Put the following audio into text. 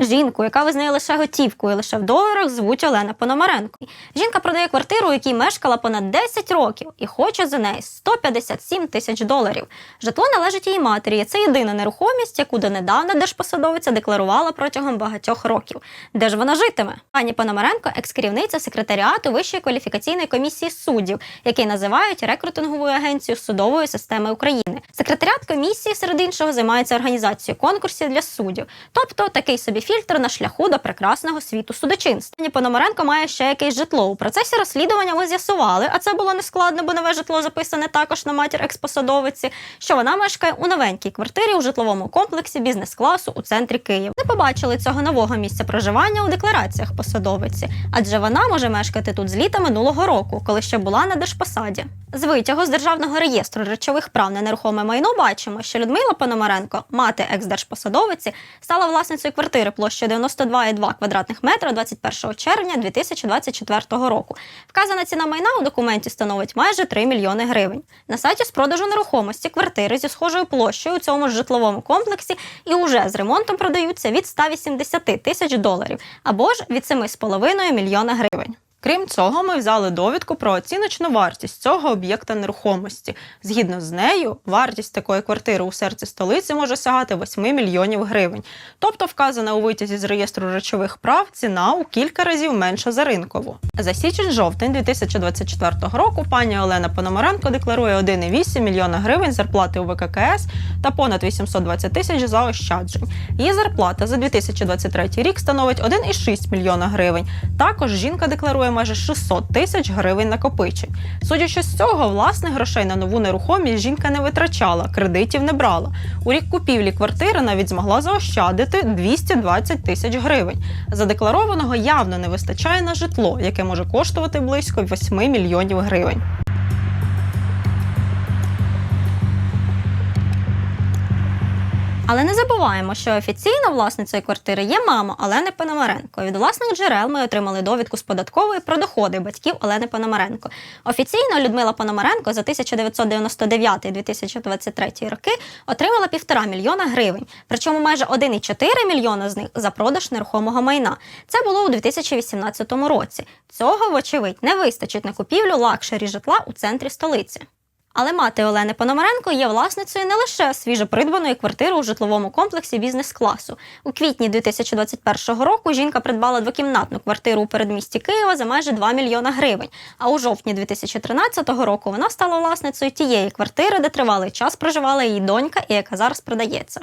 Жінку, яка визнає лише готівку і лише в доларах, звуть Олена Пономаренко. Жінка продає квартиру, у якій мешкала понад 10 років, і хоче за неї 157 тисяч доларів. Житло належить її матері. і Це єдина нерухомість, яку донедавна держпосадовиця декларувала протягом багатьох років. Де ж вона житиме? Пані Пономаренко, екс-керівниця секретаріату Вищої кваліфікаційної комісії суддів, який називають рекрутинговою агенцією судової системи України. Секретаріат комісії, серед іншого, займається організацією конкурсів для суддів, тобто такий собі фільтр на шляху до прекрасного світу судочинства. Пономаренко має ще якесь житло. У процесі розслідування ми з'ясували, а це було нескладно, бо нове житло записане також на матір експосадовиці, що вона мешкає у новенькій квартирі у житловому комплексі бізнес-класу у центрі Києва. Не побачили цього нового місця проживання у деклараціях посадовиці, адже вона може мешкати тут з літа минулого року, коли ще була на держпосаді. З витягу з державного реєстру речових прав на нерухоме майно бачимо, що Людмила Пономаренко, мати екс-держпосадовиці, стала власницею квартири площею 92,2 квадратних метра 21 червня 2024 року. Вказана ціна майна у документі становить майже 3 мільйони гривень. На сайті з продажу нерухомості квартири зі схожою площею у цьому ж житловому комплексі і уже з ремонтом продаються від 180 тисяч доларів або ж від 7,5 мільйона гривень. Крім цього, ми взяли довідку про оціночну вартість цього об'єкта нерухомості. Згідно з нею, вартість такої квартири у серці столиці може сягати 8 мільйонів гривень. Тобто, вказана у витязі з реєстру речових прав ціна у кілька разів менша за ринкову. За січень-жовтень 2024 року пані Олена Пономаренко декларує 1,8 мільйона гривень зарплати у ВККС та понад 820 тисяч заощаджень. Її зарплата за 2023 рік становить 1,6 мільйона гривень. Також жінка декларує майже 600 тисяч гривень накопичень. Судячи з цього, власних грошей на нову нерухомість жінка не витрачала, кредитів не брала. У рік купівлі квартири навіть змогла заощадити 220 тисяч гривень. Задекларованого явно не вистачає на житло, яке може коштувати близько 8 мільйонів гривень. Але не забуваємо, що офіційно власницею квартири є мама Олени Пономаренко. Від власних джерел ми отримали довідку з податкової про доходи батьків Олени Пономаренко. Офіційно Людмила Пономаренко за 1999-2023 роки отримала півтора мільйона гривень, причому майже 1,4 мільйона з них за продаж нерухомого майна. Це було у 2018 році. Цього, вочевидь, не вистачить на купівлю лакшері житла у центрі столиці. Але мати Олени Пономаренко є власницею не лише свіжопридбаної квартири у житловому комплексі бізнес-класу. У квітні 2021 року жінка придбала двокімнатну квартиру у передмісті Києва за майже 2 мільйона гривень. А у жовтні 2013 року вона стала власницею тієї квартири, де тривалий час проживала її донька і яка зараз продається.